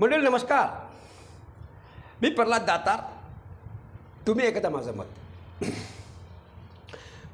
मंडळी नमस्कार. मी प्रल्हाद दातार. तुम्ही ऐकता माझं मत.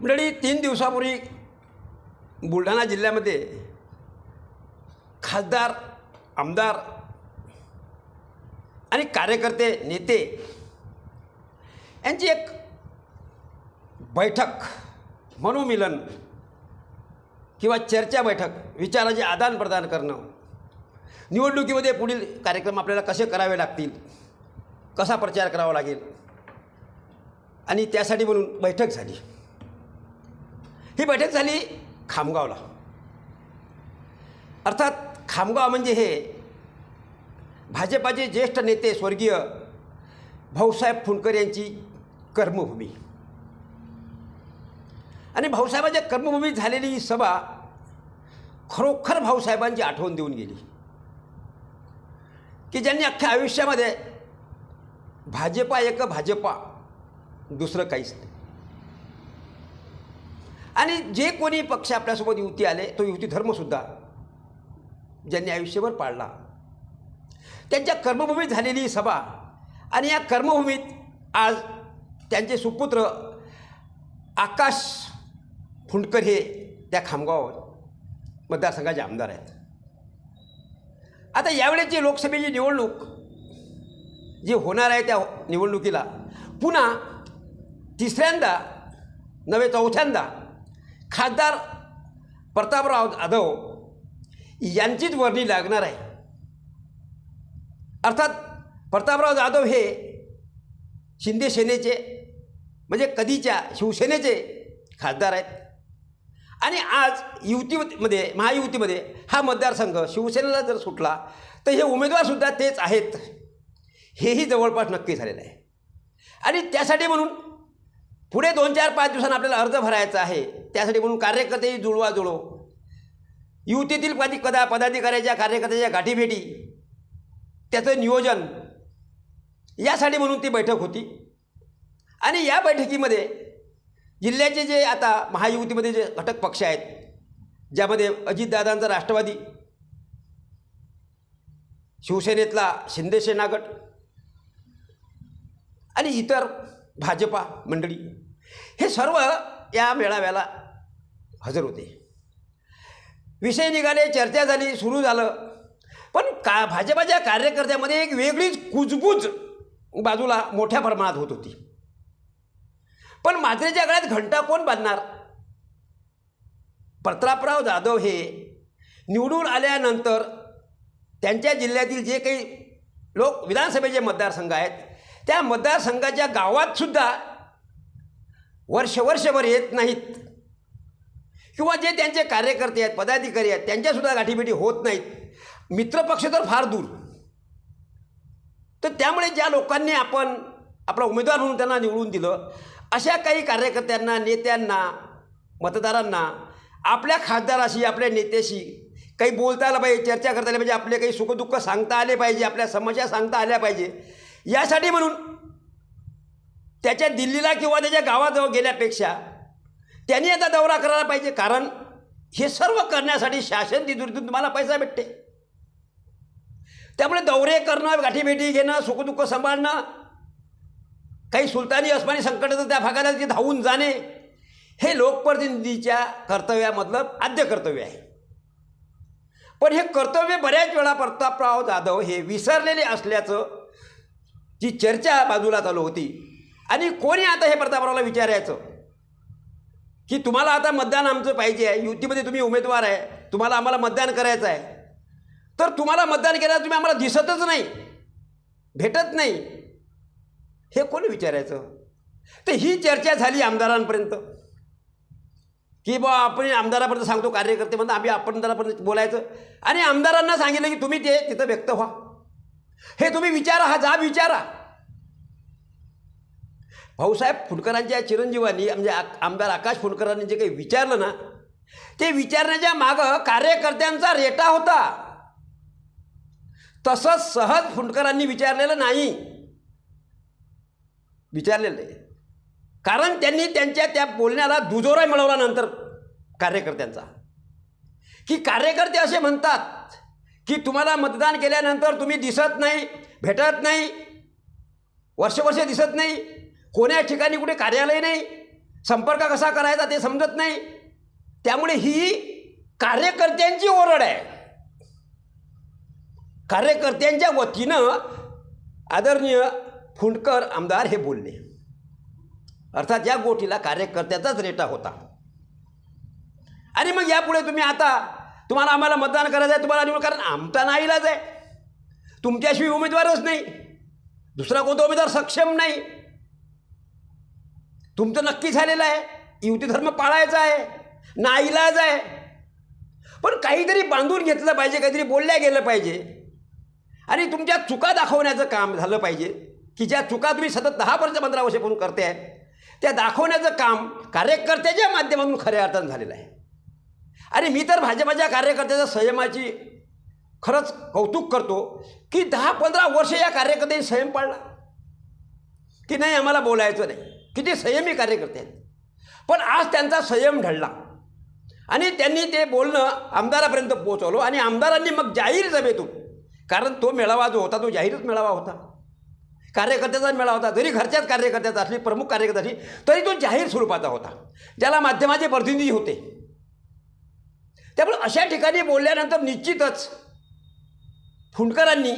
मंडळी तीन दिवसापूर्वी बुलढाणा जिल्ह्यामध्ये खासदार आमदार आणि कार्यकर्ते नेते यांची एक बैठक मनोमिलन किंवा चर्चा बैठक विचाराचे आदानप्रदान करणं निवडणुकीमध्ये पुढील कार्यक्रम आपल्याला कसे करावे लागतील? कसा प्रचार करावा लागेल? आणि त्यासाठी म्हणून बैठक झाली. ही बैठक झाली खामगावला. अर्थात खामगाव म्हणजे हे भाजपाचे ज्येष्ठ नेते स्वर्गीय भाऊसाहेब फुंडकर यांची कर्मभूमी. आणि भाऊसाहेबांच्या कर्मभूमीत झालेली ही सभा खरोखर भाऊसाहेबांची आठवण देऊन गेली. की ज्यांनी अख्ख्या आयुष्यामध्ये भाजपा एक भाजपा दुसरं काहीच नाही. आणि जे कोणी पक्ष आपल्यासोबत युती आले तो युती धर्मसुद्धा ज्यांनी आयुष्यभर पाळला. त्यांच्या कर्मभूमीत झालेली ही सभा आणि या कर्मभूमीत आज त्यांचे सुपुत्र आकाश फुंडकर हे त्या खामगाव मतदारसंघाचे आमदार आहेत. आता यावेळेची लोकसभेची निवडणूक जी होणार आहे त्या निवडणुकीला पुन्हा तिसऱ्यांदा नव्हे चौथ्यांदा खासदार प्रतापराव जाधव यांचीच वर्णी लागणार आहे. अर्थात प्रतापराव जाधव हे शिंदे सेनेचे म्हणजे कधीच्या शिवसेनेचे खासदार आहेत. आणि आज युतीमध्ये महायुतीमध्ये हा मतदारसंघ शिवसेनेला जर सुटला तर हे उमेदवारसुद्धा तेच आहेत. हेही जवळपास नक्की झालेलं आहे. आणि त्यासाठी म्हणून पुढे दोन चार पाच दिवसांना आपल्याला अर्ज भरायचा आहे. त्यासाठी म्हणून कार्यकर्तेही जुळवा जुळो युतीतील कधी कदा पदाधिकाऱ्याच्या कार्यकर्त्याच्या गाठीभेटी त्याचं नियोजन यासाठी म्हणून ती बैठक होती. आणि या बैठकीमध्ये जिल्ह्याचे जे आता महायुतीमध्ये जे घटक पक्ष आहेत ज्यामध्ये अजितदादांचा राष्ट्रवादी शिवसेनेतला शिंदेसेना गट आणि इतर भाजपा मंडळी हे सर्व या मेळाव्याला हजर होते. विषय निघाले चर्चा झाली सुरू झालं. पण का भाजपाच्या कार्यकर्त्यामध्ये एक वेगळीच कुजबूज बाजूला मोठ्या प्रमाणात होत होती. पण मात्रेच्या गळ्यात घंटा कोण बांधणार? प्रतापराव जाधव हे निवडून आल्यानंतर त्यांच्या जिल्ह्यातील जे काही लोक विधानसभेचे मतदारसंघ आहेत त्या मतदारसंघाच्या गावातसुद्धा वर्ष वर्षभर येत नाहीत. किंवा जे त्यांचे कार्यकर्ते आहेत पदाधिकारी आहेत त्यांच्यासुद्धा गाठीभेटी होत नाहीत. मित्रपक्ष तर फार दूर. तर त्यामुळे ज्या लोकांनी आपण आपला उमेदवार म्हणून त्यांना निवडून दिलं अशा काही कार्यकर्त्यांना नेत्यांना मतदारांना आपल्या खासदाराशी आपल्या नेत्याशी काही बोलता आलं पाहिजे चर्चा करता आली पाहिजे आपले काही सुखदुःख सांगता आले पाहिजे आपल्या समस्या सांगता आल्या पाहिजे. यासाठी म्हणून त्याच्या दिल्लीला किंवा त्याच्या गावाजवळ गेल्यापेक्षा त्यांनी आता दौरा करायला पाहिजे कारण हे सर्व करण्यासाठी शासन तिथून तुम्हाला पैसा भेटते. त्यामुळे दौरे करणं गाठीभेटी घेणं सुखदुःख सांभाळणं काही सुलतानी अस्मानी संकटाचं त्या भागाला तिथे धावून जाणे. हे लोकप्रतिनिधीच्या कर्तव्यामधलं आद्य कर्तव्य आहे. पण हे कर्तव्य बऱ्याच वेळा प्रतापराव जाधव हे विसरलेले असल्याचं जी चर्चा बाजूला चालू होती. आणि कोणी आता हे प्रतापरावला विचारायचं? की तुम्हाला आता मतदान आमचं पाहिजे आहे युतीमध्ये तुम्ही उमेदवार आहे तुम्हाला आम्हाला मतदान करायचं आहे. तर तुम्हाला मतदान केल्यावर तुम्ही आम्हाला दिसतच नाही भेटत नाही. हे कोणी विचारायचं? तर ही चर्चा झाली आमदारांपर्यंत. की बा आपण आमदारापर्यंत सांगतो कार्यकर्ते म्हणतो आम्ही आमदारापर्यंत बोलायचं. आणि आमदारांना सांगितलं की तुम्ही ते तिथं व्यक्त व्हा. हे तुम्ही विचारा हा जा विचारा. भाऊसाहेब फुंडकरांच्या चिरंजीवांनी म्हणजे आ- आमदार आकाश फुंडकरांनी जे काही विचारलं ना ते विचारण्याच्या मागं कार्यकर्त्यांचा रेटा होता. तसंच सहज फुंडकरांनी विचारलेलं नाही. विचारलेलं आहे. कारण त्यांनी त्यांच्या त्या बोलण्याला दुजोरा मिळवला नंतर कार्यकर्त्यांचा. की कार्यकर्ते असे म्हणतात की तुम्हाला मतदान केल्यानंतर तुम्ही दिसत नाही भेटत नाही वर्षवर्ष दिसत नाही कोण्या ठिकाणी कुठे कार्यालय नाही संपर्क कसा करायचा ते समजत नाही. त्यामुळे ही कार्यकर्त्यांची ओरड आहे. कार्यकर्त्यांच्या वतीनं आदरणीय फुंडकर आमदार हे बोलले. अर्थात या गोटीला कार्यकर्त्याचाच रेटा होता. आणि मग यापुढे तुम्ही आता तुम्हाला आम्हाला मतदान करायचं आहे तुम्हाला निवड कारण आमचा नाईलाज आहे. तुमच्याशिवाय उमेदवारच नाही. दुसरा कोणता उमेदवार सक्षम नाही. तुमचं नक्की झालेलं आहे. युती धर्म पाळायचा आहे. नाईलाज आहे. पण काहीतरी बांधून घेतलं पाहिजे काहीतरी बोलल्या गेलं पाहिजे. आणि तुमच्या चुका दाखवण्याचं काम झालं पाहिजे. की ज्या चुका तुम्ही सतत दहा वर्ष पंधरा वर्षापासून करते आहे त्या दाखवण्याचं काम कार्यकर्त्याच्या माध्यमातून खऱ्या अर्थानं झालेलं आहे. आणि मी तर भाजपाच्या कार्यकर्त्याच्या संयमाची खरंच कौतुक करतो की दहा पंधरा वर्ष या कार्यकर्त्यांनी संयम पाळला. की नाही आम्हाला बोलायचं नाही. किती संयमी कार्यकर्ते आहेत. पण आज त्यांचा संयम ढळला. आणि त्यांनी ते बोलणं आमदारापर्यंत पोहोचवलं आणि आमदारांनी मग जाहीर सभेतून कारण तो मेळावा जो होता तो जाहीरच मेळावा होता. कार्यकर्त्याचा मेळावा होता जरी घरच्याच कार्यकर्त्याचा असली प्रमुख कार्यकर्ता असली तरी तो जाहीर स्वरूपाचा होता. ज्याला माध्यमाचे प्रतिनिधी होते. त्यामुळे अशा ठिकाणी बोलल्यानंतर निश्चितच फुंडकरांनी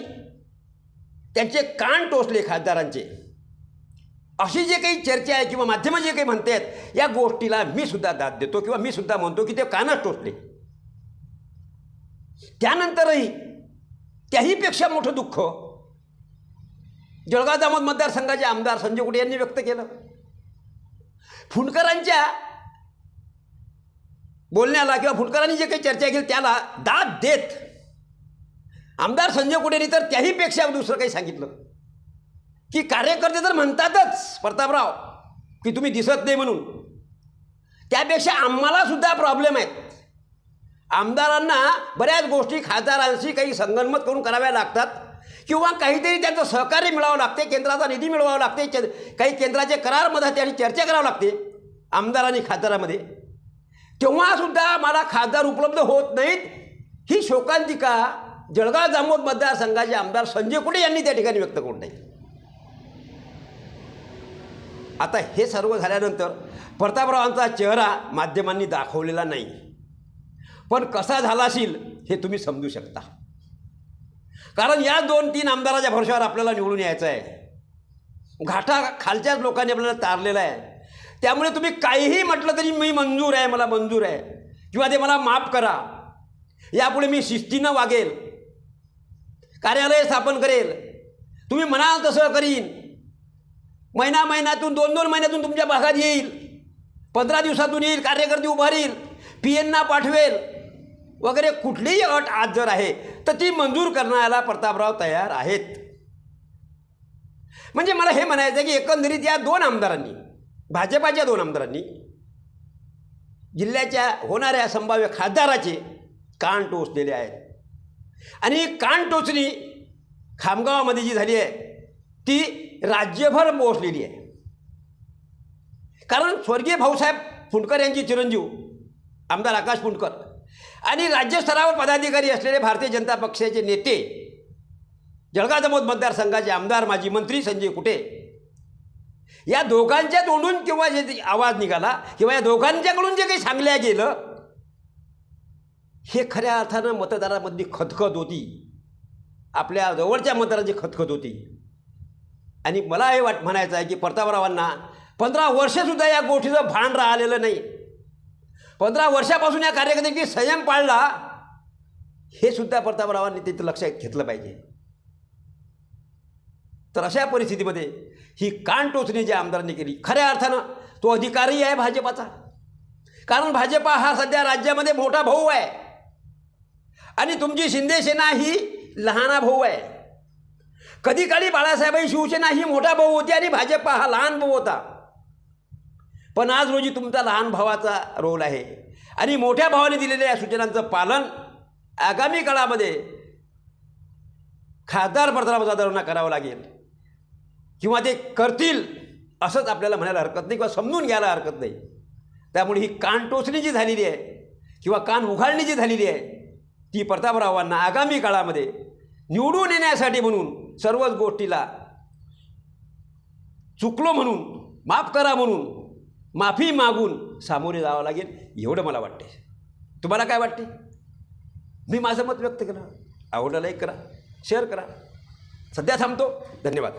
त्यांचे कान टोचले खासदारांचे. अशी जे काही चर्चा आहे किंवा माध्यमं जे काही म्हणत आहेत या गोष्टीला मी सुद्धा दाद देतो किंवा मी सुद्धा म्हणतो की ते कानच टोचले. त्यानंतरही त्याहीपेक्षा मोठं दुःख जळगाव दामोद मतदारसंघाचे आमदार संजय कुटे यांनी व्यक्त केलं. फुंडकरांच्या बोलण्याला किंवा फुंडकरांनी जे काही चर्चा केली त्याला दाद देत आमदार संजय कुटेनी तर त्याहीपेक्षा दुसरं काही सांगितलं. की कार्यकर्ते तर म्हणतातच प्रतापराव की तुम्ही दिसत नाही म्हणून. त्यापेक्षा आम्हाला सुद्धा प्रॉब्लेम आहेत. आमदारांना बऱ्याच गोष्टी खासदारांशी काही संगनमत करून कराव्या लागतात. किंवा काहीतरी त्यांचं सहकार्य मिळावं लागते केंद्राचा निधी मिळवावा लागते के- काही केंद्राचे करारमध्ये त्यांनी चर्चा करावं लागते आमदार आणि खासदारामध्ये. तेव्हासुद्धा मला खासदार उपलब्ध होत नाहीत ही शोकांतिका जळगाव जामोद मतदारसंघाचे आमदार संजय कुटे यांनी त्या ठिकाणी व्यक्त करून नाही आता हे सर्व झाल्यानंतर प्रतापरावांचा चेहरा माध्यमांनी दाखवलेला नाही. पण कसा झाला असेल हे तुम्ही समजू शकता. कारण या दोन तीन आमदाराच्या भरोशावर आपल्याला निवडून यायचं आहे. घाटा खालच्याच लोकांनी आपल्याला तारलेला आहे. त्यामुळे तुम्ही काहीही म्हटलं तरी मी मंजूर आहे मला मंजूर आहे. किंवा ते मला माफ करा. यापुढे मी शिस्तीनं वागेल. कार्यालय स्थापन करेल. तुम्ही म्हणाल तसं करीन. महिना महिन्यातून दोन दोन महिन्यातून तुमच्या भागात येईल. पंधरा दिवसातून येईल कार्यकर्ते उभारील. पी एनना पाठवेल. वगैरे कुठलीही अट आज जर आहे तर ती मंजूर करण्याला प्रतापराव तयार आहेत. म्हणजे मला हे म्हणायचं आहे की एकंदरीत या दोन आमदारांनी भाजपाच्या दोन आमदारांनी जिल्ह्याच्या होणाऱ्या संभाव्य खासदाराचे कान टोचलेले आहेत. आणि कान टोचणी खामगावामध्ये जी झाली आहे ती राज्यभर पोहोचलेली आहे. कारण स्वर्गीय भाऊसाहेब फुंडकर यांची चिरंजीव आमदार आकाश फुंडकर आणि राज्यस्तरावर पदाधिकारी असलेले भारतीय जनता पक्षाचे नेते जळगाव जमोद मतदारसंघाचे आमदार माजी मंत्री संजय कुटे या दोघांच्या तोंडून किंवा जे आवाज निघाला किंवा या दोघांच्याकडून जे काही सांगल्या गेलं हे खऱ्या अर्थानं मतदारामधली खतखत होती. आपल्या जवळच्या मतदारांची खतखत होती. आणि मला हे वाट म्हणायचं आहे की प्रतापरावांना पंधरा वर्षसुद्धा या गोष्टीचं भान राहिलेलं नाही. पंधरा वर्षापासून या कार्यकर्त्यांची संयम पाळला हे सुद्धा प्रतापरावांनी तिथं लक्षात घेतलं पाहिजे. तर अशा परिस्थितीमध्ये ही कान टोचणी ज्या आमदारांनी केली खऱ्या अर्थानं तो अधिकारी आहे भाजपाचा. कारण भाजपा हा सध्या राज्यामध्ये मोठा भाऊ आहे. आणि तुमची शिंदेसेना ही लहाना भाऊ आहे. कधी काळी बाळासाहेबाई शिवसेना ही मोठा भाऊ होती आणि भाजपा हा लहान भाऊ होता. पण आज रोजी तुमचा लहान भावाचा रोल आहे. आणि मोठ्या भावाने दिलेल्या या सूचनांचं पालन आगामी काळामध्ये खासदार प्रताप जाधवांना करावं लागेल. किंवा ते करतील असंच आपल्याला म्हणायला हरकत नाही किंवा समजून घ्यायला हरकत नाही. त्यामुळे ही कान टोचणी जी झालेली आहे किंवा कान उघाडणी जी झालेली आहे ती प्रतापरावांना आगामी काळामध्ये निवडून येण्यासाठी म्हणून सर्वच गोष्टीला चुकलो म्हणून माफ करा म्हणून माफी मागून सामोरे जावं लागेल एवढं मला वाटते तुम्हाला काय वाटते मी माझं मत व्यक्त केलं आवडलं लाईक करा शेअर करा. सध्या थांबतो. धन्यवाद.